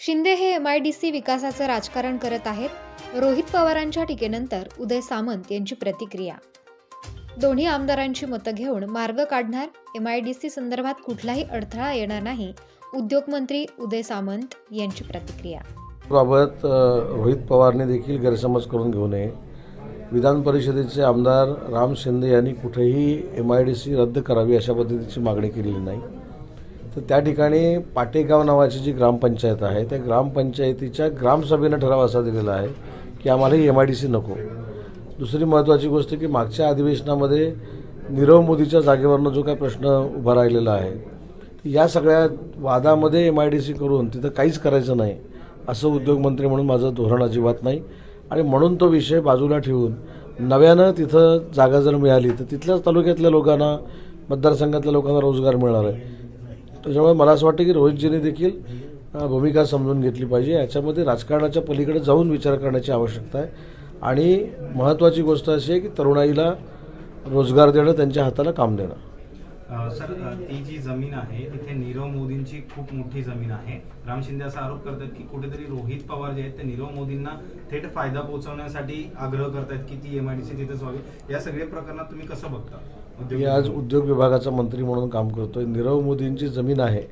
शिंदे हे M I D C विकासाचं राजकारण करत आहेत. रोहित पवारांच्या टीकेनंतर उदय सामंत यांची प्रतिक्रिया. दोन्ही आमदारांची मतं घेऊन मार्ग काढणार. एम आय डी सी संदर्भात कुठलाही अडथळा येणार नाही. उद्योगमंत्री उदय सामंत यांची प्रतिक्रिया. बाबत रोहित पवारने देखील गैरसमज करून घेऊ नये. विधान परिषदेचे आमदार राम शिंदे यांनी कुठेही एम आय डी सी रद्द करावी अशा पद्धतीची मागणी केलेली नाही. तर त्या ठिकाणी पाटेगाव नावाची जी ग्रामपंचायत आहे त्या ग्रामपंचायतीच्या ग्रामसभेनं ठराव असा दिलेला आहे की आम्हाला ही एम आय डी सी नको. दुसरी महत्त्वाची गोष्ट की मागच्या अधिवेशनामध्ये नीरव मोदीच्या जागेवरनं जो काही प्रश्न उभा राहिलेला आहे या सगळ्या वादामध्ये एम आय डी सी करून तिथं काहीच करायचं नाही असं उद्योगमंत्री म्हणून माझं धोरण अजिबात नाही. आणि म्हणून तो विषय बाजूला ठेवून नव्यानं तिथं जागा जर मिळाली तर तिथल्याच तालुक्यातल्या लोकांना मतदारसंघातल्या लोकांना रोजगार मिळणार आहे. त्याच्यामुळे मला असं वाटतं की रोहितजीने देखील भूमिका समजून घेतली पाहिजे. याच्यामध्ये राजकारणाच्या पलीकडे जाऊन विचार करण्याची आवश्यकता आहे. आणि महत्त्वाची गोष्ट अशी आहे की तरुणाईला रोजगार देणं त्यांच्या हाताला काम देणं. सर ती जी जमीन आहे तिथे नीरव मोदींची खूप मोठी जमीन आहे. राम शिंदे असा आरोप करतात की कुठेतरी रोहित पवार जे आहेत ते नीरव मोदींना थेट फायदा पोहोचवण्यासाठी आग्रह करतायत की ती एमआयडीसी तिथेच व्हावी. या सगळ्या प्रकरणात तुम्ही कसं बघता? मी आज उद्योग विभागाचा मंत्री म्हणून काम करतोय. नीरव मोदींची जमीन आहे.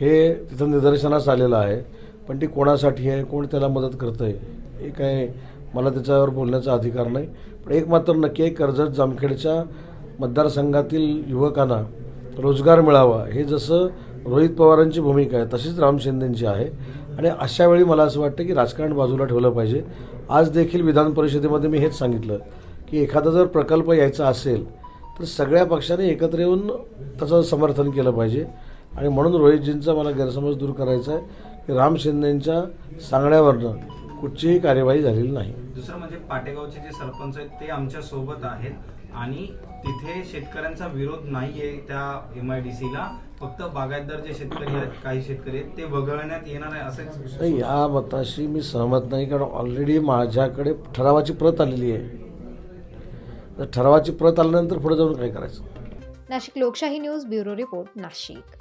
हे तिथं निदर्शनास आलेलं आहे. पण ती कोणासाठी आहे कोण त्याला मदत करतंय हे काय मला त्याच्यावर बोलण्याचा अधिकार नाही. पण एक मात्र नक्की आहे कर्जत जामखेडच्या मतदारसंघातील युवकांना रोजगार मिळावा हे जसं रोहित पवारांची भूमिका आहे तशीच राम शिंदेंची आहे. आणि अशा वेळी मला असं वाटतं की राजकारण बाजूला ठेवलं पाहिजे. आज देखील विधान परिषदेमध्ये मी हेच सांगितलं की एखादा जर प्रकल्प यायचा असेल तर सगळ्या पक्षाने एकत्र येऊन त्याचं समर्थन केलं पाहिजे. आणि म्हणून रोहितजींचा मला गैरसमज दूर करायचा आहे की राम शिंदेंच्या सांगण्यावरनं कुठचीही कार्यवाही झालेली नाही. दुसरं म्हणजे पाटेगावचे जे सरपंच आहेत ते आमच्यासोबत आहेत आणि तिथे शेतकऱ्यांचा विरोध नाहीये त्या एमआयडीसीला फक्त बागायतदार जे शेतकरी आहेत काही शेतकरी आहेत ते वगळण्यात येणार आहे असंच नाही या मताशी मी सहमत नाही कारण ऑलरेडी माझ्याकडे ठरावाची प्रत आलेली आहे. तर ठरावाची प्रत आल्यानंतर पुढे जाऊन काय करायचं? नाशिक लोकशाही न्यूज ब्युरो रिपोर्ट नाशिक.